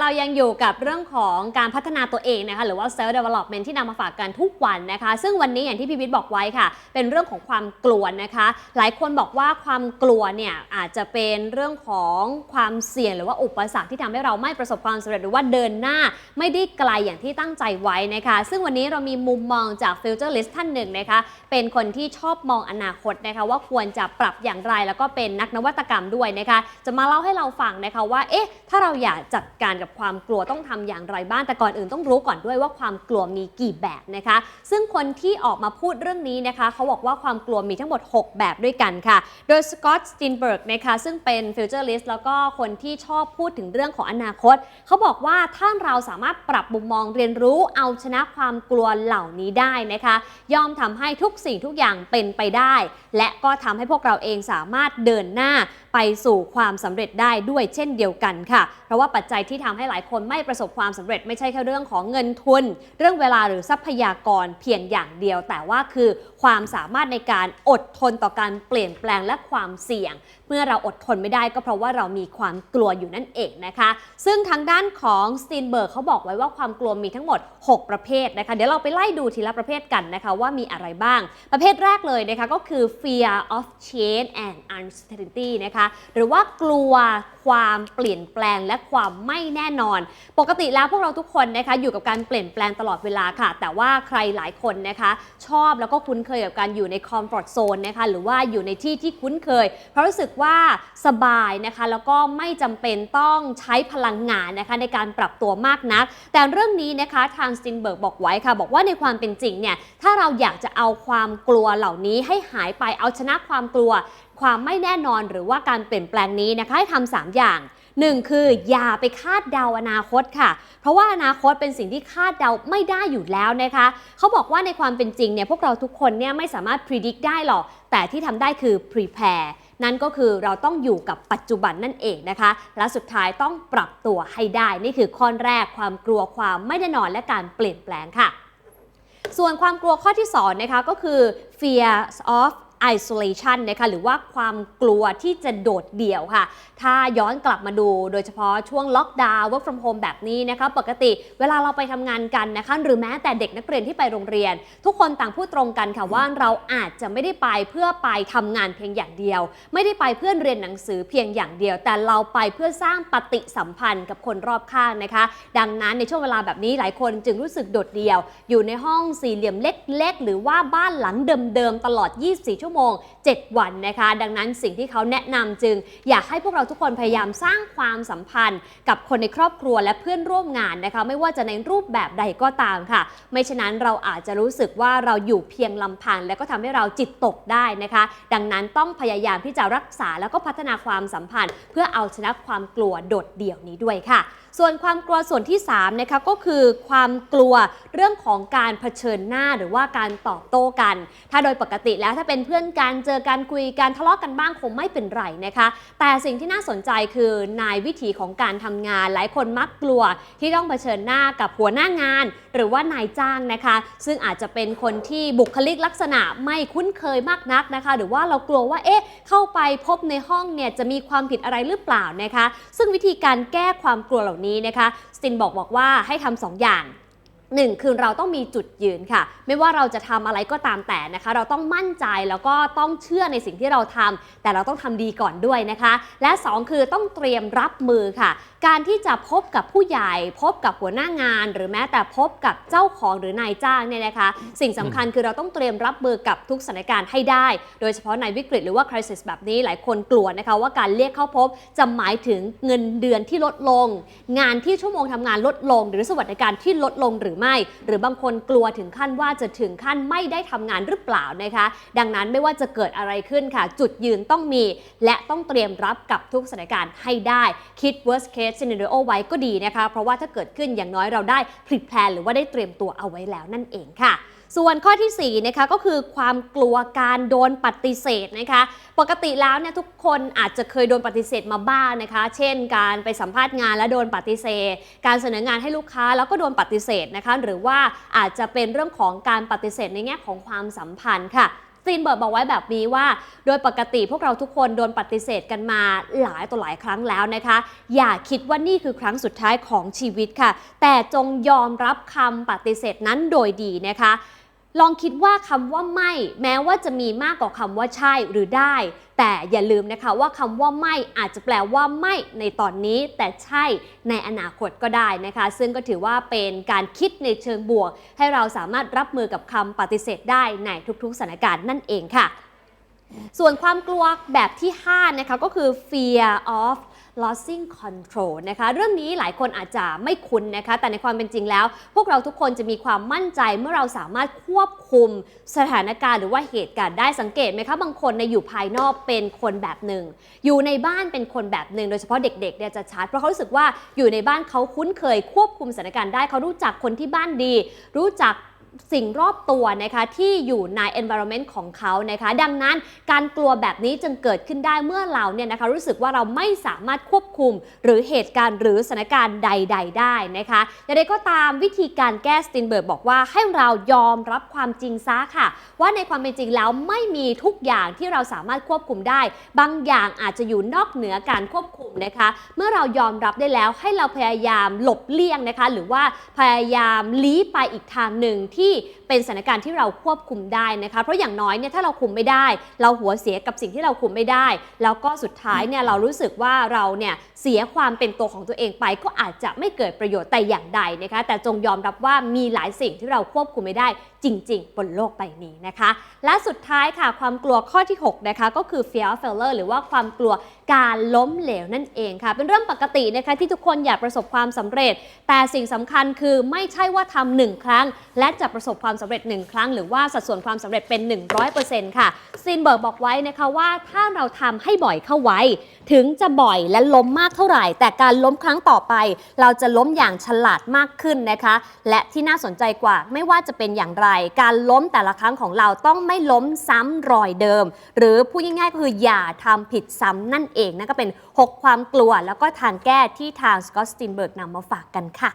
เรายังอยู่กับเรื่องของการพัฒนาตัวเองนะคะหรือว่า self development ที่นำมาฝากกันทุกวันนะคะ ซึ่งวันนี้อย่างที่พี่วิทย์บอกไว้ค่ะ เป็นเรื่องของความกลัวนะคะ หลายคนบอกว่าความกลัวเนี่ยอาจจะเป็นเรื่องของความเสี่ยงหรือว่าอุปสรรคที่ทำให้เราไม่ประสบความสำเร็จหรือว่าเดินหน้า ไม่ได้ไกลอย่างที่ตั้งใจไว้นะคะ ซึ่งวันนี้เรามีมุมมองจาก futurist ท่านหนึ่งนะคะ เป็นคนที่ชอบมองอนาคตนะคะ ว่าควรจะปรับอย่างไรแล้วก็เป็นนักนวัตกรรมด้วยนะคะ จะมาเล่าให้เราฟังนะคะว่าเอ๊ะถ้าเราอยากจัดการกับความกลัวต้องทำอย่างไรบ้างแต่ก่อนอื่นต้องรู้ก่อนด้วยว่าความกลัวมีกี่แบบนะคะ ซึ่งคนที่ออกมาพูดเรื่องนี้นะคะเขาบอกว่าความกลัวมีทั้งหมด 6 แบบด้วยกันค่ะ โดยสกอตต์สตินเบิร์กนะคะซึ่งเป็นฟิวเจอร์ลิสต์แล้วก็คนที่ชอบพูดถึงเรื่องของอนาคตเขาบอกว่าถ้าเราสามารถปรับมุมมองเรียนรู้เอาชนะความกลัวเหล่านี้ได้นะคะย่อมทำให้ทุกสิ่งทุกอย่างเป็นไปได้ และก็ทำให้พวกเราเองสามารถเดินหน้าไปสู่ความสำเร็จได้ด้วยเช่นเดียวกันค่ะ เพราะว่าปัจจัยที่ทำให้หลายคนไม่ประสบความสำเร็จไม่ใช่แค่เรื่องของเงินทุน เรื่องเวลาหรือทรัพยากรเพียงอย่างเดียว แต่ว่าคือความสามารถในการอดทนต่อการเปลี่ยนแปลงและความเสี่ยง เมื่อเราอดทนไม่ได้ก็เพราะว่าเรามีความกลัวอยู่นั่นเองนะคะ ซึ่งทางด้านของสตีนเบิร์กเขาบอกไว้ว่าความกลัวมีทั้งหมด 6 ประเภทนะคะเดี๋ยวเราไปไล่ดูทีละประเภทกันนะคะว่ามีอะไรบ้าง ประเภทแรกเลยนะคะก็คือ fear of change and uncertainty นะคะหรือว่ากลัวความเปลี่ยนแปลงและความไม่แน่นอน ปกติแล้วพวกเราทุกคนนะคะอยู่กับการเปลี่ยนแปลงตลอดเวลาค่ะ แต่ว่าใครหลายคนนะคะ ชอบแล้วก็คุ้นเคยกับการอยู่ในคอมฟอร์ทโซนนะคะหรือว่าอยู่ในที่ที่คุ้นเคย เพราะรู้สึกว่าสบายนะคะ แล้วก็ไม่จำเป็นต้องใช้พลังงานนะคะในการปรับตัวมากนัก แต่เรื่องนี้นะคะทางสตินเบิร์กบอกไว้ค่ะ บอกว่าในความเป็นจริงเนี่ยถ้าเราอยากจะเอาความกลัวเหล่านี้ให้หายไปเอาชนะความกลัว ความไม่แน่นอนหรือว่าการเปลี่ยนแปลงนี้นะคะให้ทำสามอย่างหนึ่งคืออย่าไปคาดเดาอนาคตค่ะ เพราะว่าอนาคตเป็นสิ่งที่คาดเดาไม่ได้อยู่แล้วนะคะ เขาบอกว่าในความเป็นจริงเนี่ยพวกเราทุกคนเนี่ยไม่สามารถ predict ได้หรอก แต่ที่ทำได้คือ prepare นั่นก็คือเราต้องอยู่กับปัจจุบันนั่นเองนะคะ และสุดท้ายต้องปรับตัวให้ได้ นี่คือข้อแรกความกลัวความไม่แน่นอนและการเปลี่ยนแปลงค่ะ ส่วนความกลัวข้อที่2นะคะก็คือ fear of isolation นะคะหรือว่าความกลัวที่จะโดดเดี่ยวค่ะ ถ้าย้อนกลับมาดูโดยเฉพาะช่วงล็อกดาวน์ work from home แบบนี้นะคะปกติเวลาเราไปทำงานกันนะคะหรือแม้แต่เด็กนักเรียนที่ไปโรงเรียน ทุกคนต่างพูดตรงกันค่ะว่าเราอาจจะไม่ได้ไปเพื่อไปทำงานเพียงอย่างเดียว ไม่ได้ไปเพื่อเรียนหนังสือเพียงอย่างเดียว แต่เราไปเพื่อสร้างปฏิสัมพันธ์กับคนรอบข้างนะคะ ดังนั้นในช่วงเวลาแบบนี้หลายคนจึงรู้สึกโดดเดี่ยว อยู่ในห้องสี่เหลี่ยมเล็ก ๆ หรือว่าบ้านหลังเดิมๆตลอด 24 ชั่วโมง7 วันนะคะ ดังนั้นสิ่งที่เขาแนะนำจึง อยากให้พวกเราทุกคนพยายามสร้างความสัมพันธ์ กับคนในครอบครัวและเพื่อนร่วมงานนะคะ ไม่ว่าจะในรูปแบบใดก็ตามค่ะ ไม่ฉะนั้นเราอาจจะรู้สึกว่าเราอยู่เพียงลำพัง และก็ทำให้เราจิตตกได้นะคะ ดังนั้นต้องพยายามที่จะรักษาแล้วก็พัฒนาความสัมพันธ์ เพื่อเอาชนะความกลัวโดดเดี่ยวนี้ด้วยค่ะ ส่วนความกลัวส่วนที่3นะคะก็คือความกลัวเรื่องของการเผชิญหน้าหรือว่าการตอบโต้กัน ถ้าโดยปกติแล้วถ้าเป็นเพื่อนกันเจอกันคุยกันทะเลาะกันบ้างคงไม่เป็นไรนะคะ แต่สิ่งที่น่าสนใจคือในวิถีของการทำงาน หลายคนมักกลัวที่ต้องเผชิญหน้ากับหัวหน้างาน หรือว่านายจ้างนะคะ ซึ่งอาจจะเป็นคนที่บุคลิกลักษณะไม่คุ้นเคยมากนักนะคะ หรือว่าเรากลัวว่าเอ๊ะเข้าไปพบในห้องเนี่ยจะมีความผิดอะไรหรือเปล่านะคะ ซึ่งวิธีการแก้ความกลัวเหล่านี้นะคะสตินบอกบอกว่าให้ทำสองอย่าง หนึ่งคือเราต้องมีจุดยืนค่ะ ไม่ว่าเราจะทำอะไรก็ตามแต่นะคะ เราต้องมั่นใจแล้วก็ต้องเชื่อในสิ่งที่เราทำแต่เราต้องทำดีก่อนด้วยนะคะ และ 2 คือต้องเตรียมรับมือค่ะ การที่จะพบกับผู้ใหญ่พบกับหัวหน้างาน หรือแม้แต่พบกับเจ้าของหรือนายจ้างเนี่ยนะคะ สิ่งสำคัญคือเราต้องเตรียมรับมือกับทุกสถานการณ์ให้ได้ โดยเฉพาะในวิกฤตหรือว่า crisis แบบนี้หลายคนกลัวนะคะว่าการเรียกเข้าพบจะหมายถึงเงินเดือนที่ลดลง งานที่ชั่วโมงทำงานลดลง หรือสวัสดิการที่ลดลงหรือไม่ หรือบางคนกลัวถึงขั้นว่าจะถึงขั้นไม่ได้ทำงานหรือเปล่านะคะ ดังนั้นไม่ว่าจะเกิดอะไรขึ้นค่ะ จุดยืนต้องมี และต้องเตรียมรับกับทุกสถานการณ์ให้ได้คิด worst case scenario ไว้ก็ดีนะคะ เพราะว่าถ้าเกิดขึ้นอย่างน้อยเราได้ prepare หรือว่าได้เตรียมตัวเอาไว้แล้วนั่นเองค่ะส่วนข้อทีสี่4นะคะก็คือความกลัวการโดนปฏิเสธนะคะ ปกติแล้วเนี่ยทุกคนอาจจะเคยโดนปฏิเสธมาบ้างนะคะ เช่น การไปสัมภาษณ์งานแล้วโดนปฏิเสธ การเสนองานให้ลูกค้าแล้วก็โดนปฏิเสธนะคะ หรือว่าอาจจะเป็นเรื่องของการปฏิเสธในแง่ของความสัมพันธ์ค่ะ ตีนเบิร์ดบอกไว้แบบนี้ว่า โดยปกติพวกเราทุกคนโดนปฏิเสธกันมาหลายต่อหลายครั้งแล้วนะคะ อย่าคิดว่านี่คือครั้งสุดท้ายของชีวิตค่ะ แต่จงยอมรับคำปฏิเสธนั้นโดยดีนะคะ ลองคิดว่าคำว่าไม่ แม้ว่าจะมีมากกว่าคำว่าใช่หรือได้ แต่อย่าลืมนะคะว่าคำว่าไม่อาจจะแปลว่าไม่ในตอนนี้ แต่ใช่ในอนาคตก็ได้นะคะ ซึ่งก็ถือว่าเป็นการคิดในเชิงบวก ให้เราสามารถรับมือกับคำปฏิเสธได้ในทุกๆสถานการณ์นั่นเองค่ะ ส่วนความกลัวแบบที่5นะคะก็คือ fear of losing control นะคะเรื่องนี้หลายคนอาจจะไม่คุ้นนะคะแต่ในความเป็นจริงแล้ว พวกเราทุกคนจะมีความมั่นใจเมื่อเราสามารถควบคุมสถานการณ์หรือว่าเหตุการณ์ได้สังเกตไหมคะบางคนในอยู่ภายนอกเป็นคนแบบหนึ่ง อยู่ในบ้านเป็นคนแบบหนึ่ง โดยเฉพาะเด็กๆเนี่ยจะชัดเพราะเขารู้สึกว่าอยู่ในบ้านเขาคุ้นเคยควบคุมสถานการณ์ได้เขารู้จักคนที่บ้านดี รู้จัก สิ่งรอบตัวนะคะที่อยู่ใน environment ของเขานะคะ ดังนั้นการกลัวแบบนี้จึงเกิดขึ้นได้เมื่อเราเนี่ยนะคะรู้สึกว่าเราไม่สามารถควบคุม หรือเหตุการณ์หรือสถานการณ์ใด ๆ ได้นะคะอย่างไรก็ตามวิธีการแก้สตินเบิร์กบอกว่าให้เรายอมรับความจริงซะค่ะ ว่าในความเป็นจริงแล้วไม่มีทุกอย่างที่เราสามารถควบคุมได้ บางอย่างอาจจะอยู่นอกเหนือการควบคุมนะคะ เมื่อเรายอมรับได้แล้วให้เราพยายามหลบเลี่ยงนะคะ หรือว่าพยายามลี้ไปอีกทางหนึ่งที่对。 เป็นสถานการณ์ที่เราควบคุมได้นะคะ เพราะอย่างน้อยเนี่ยถ้าเราคุมไม่ได้ เราหัวเสียกับสิ่งที่เราคุมไม่ได้ แล้วก็สุดท้ายเนี่ยเรารู้สึกว่าเราเนี่ยเสียความเป็นตัวของตัวเองไป ก็อาจจะไม่เกิดประโยชน์แต่อย่างใดนะคะ แต่จงยอมรับว่ามีหลายสิ่งที่เราควบคุมไม่ได้จริง ๆ บนโลกใบนี้นะคะ และสุดท้ายค่ะความกลัวข้อที่ 6 นะคะ ก็คือ fear of failure หรือว่าความกลัวการล้มเหลวนั่นเองค่ะ เป็นเรื่องปกตินะคะที่ทุกคนอยากประสบความสำเร็จ แต่สิ่งสำคัญคือไม่ใช่ว่าทำหนึ่งครั้ง และจะประสบความสำเร็จหนึ่งครั้ง หรือว่าสัดส่วนความสำเร็จเป็น 100%ค่ะซินเบิร์กบอกไว้นะคะว่าถ้าเราทำให้บ่อยเข้าไว้ ถึงจะบ่อยและล้มมากเท่าไหร่ แต่การล้มครั้งต่อไป เราจะล้มอย่างฉลาดมากขึ้นนะคะ และที่น่าสนใจกว่าไม่ว่าจะเป็นอย่างไร การล้มแต่ละครั้งของเราต้องไม่ล้มซ้ำรอยเดิม หรือพูดง่ายๆก็คืออย่าทำผิดซ้ำนั่นเองนั่นก็เป็น 6 ความกลัวแล้วก็ทางแก้ที่ทางสกอตสตินเบิร์กนำมาฝากกันค่ะ